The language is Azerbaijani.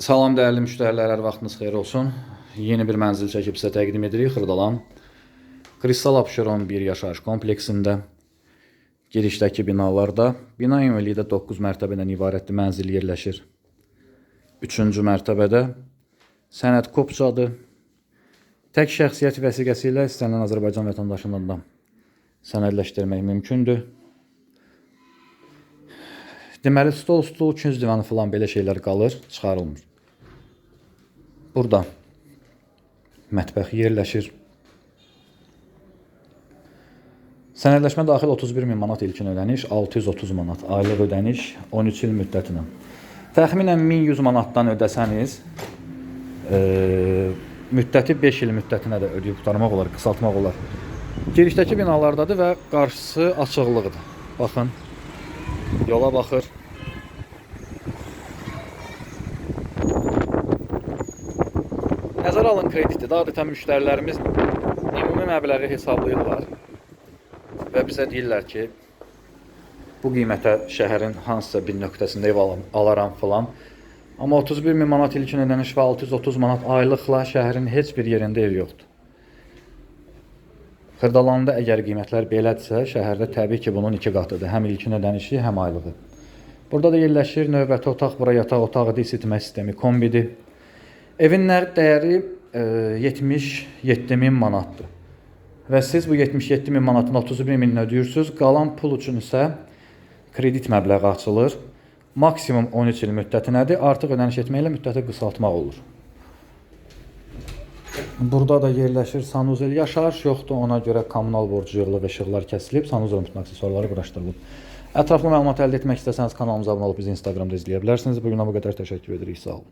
Salam dəyərli müştərilər, hər vaxtınız xeyir olsun. Yeni bir mənzil çəkib sizə təqdim edirik Xırdalan. Kristal Abşeron bir yaşayış kompleksində girişdəki binalarda bina ümumilikdə 9 mərtəbədən ibarətli mənzil yerləşir. 3-cü mərtəbədə sənəd kopçadır. Tək şəxsiyyət vəsiqəsi ilə istənilən Azərbaycan vətəndaşından da sənədləşdirmək mümkündür. Deməli, stol, stul, künc divanı falan belə şeylər qalır, çıxarılmır. Burada mətbəx yerləşir. Sənədləşmə daxil 31 min manat ilkin ödəniş, 630 manat aylıq ödəniş 13 il müddətinə. Təxminən 1100 manatdan ödəsəniz, e, müddəti 5 il müddətinə də ödəyib qurtarmaq olar, qısaltmaq olar. Girişdəki binalardadır və qarşısı açıqlıqdır. Baxın, yola baxır. Nəzərə alın kreditdir. Adətən müştərilərimiz ümumi məbləği hesablayırlar və bizə deyirlər ki, bu qiymətə şəhərin hansısa bir nöqtəsində ev alım, alaram filan. Amma 31 min manat ilkin ödəniş və 630 manat aylıqla şəhərin heç bir yerində ev yoxdur. Xırdalanda əgər qiymətlər belədirsə, şəhərdə təbii ki, bunun iki qatıdır. Həm ilkin ödənişi, həm aylığı. Burada da yerləşir növbəti otaq, bura yataq otağıdır, isitmə sistemi, kombidir. Evin nəqd dəyəri e, 77 min manatdır. Və siz bu 77 min manatın 31 minini ödəyirsiniz. Qalan pul üçün isə kredit məbləği açılır. Maksimum 13 il müddətinədir. Artıq ödəniş etməklə müddəti qısaltmaq olur. Burada da yerləşir sanuzel. Yaşayış yoxdur, ona görə kommunal borcu yığılıb, işıqlar kəsilib, sanuzel bütün aksesuarları quraşdırılıb. Ətraflı məlumat əldə etmək istəsəniz kanalımıza abunə olub bizi Instagramda izləyə bilərsiniz. Bu günə bu qədər təşəkkür edirik. Sağ olun.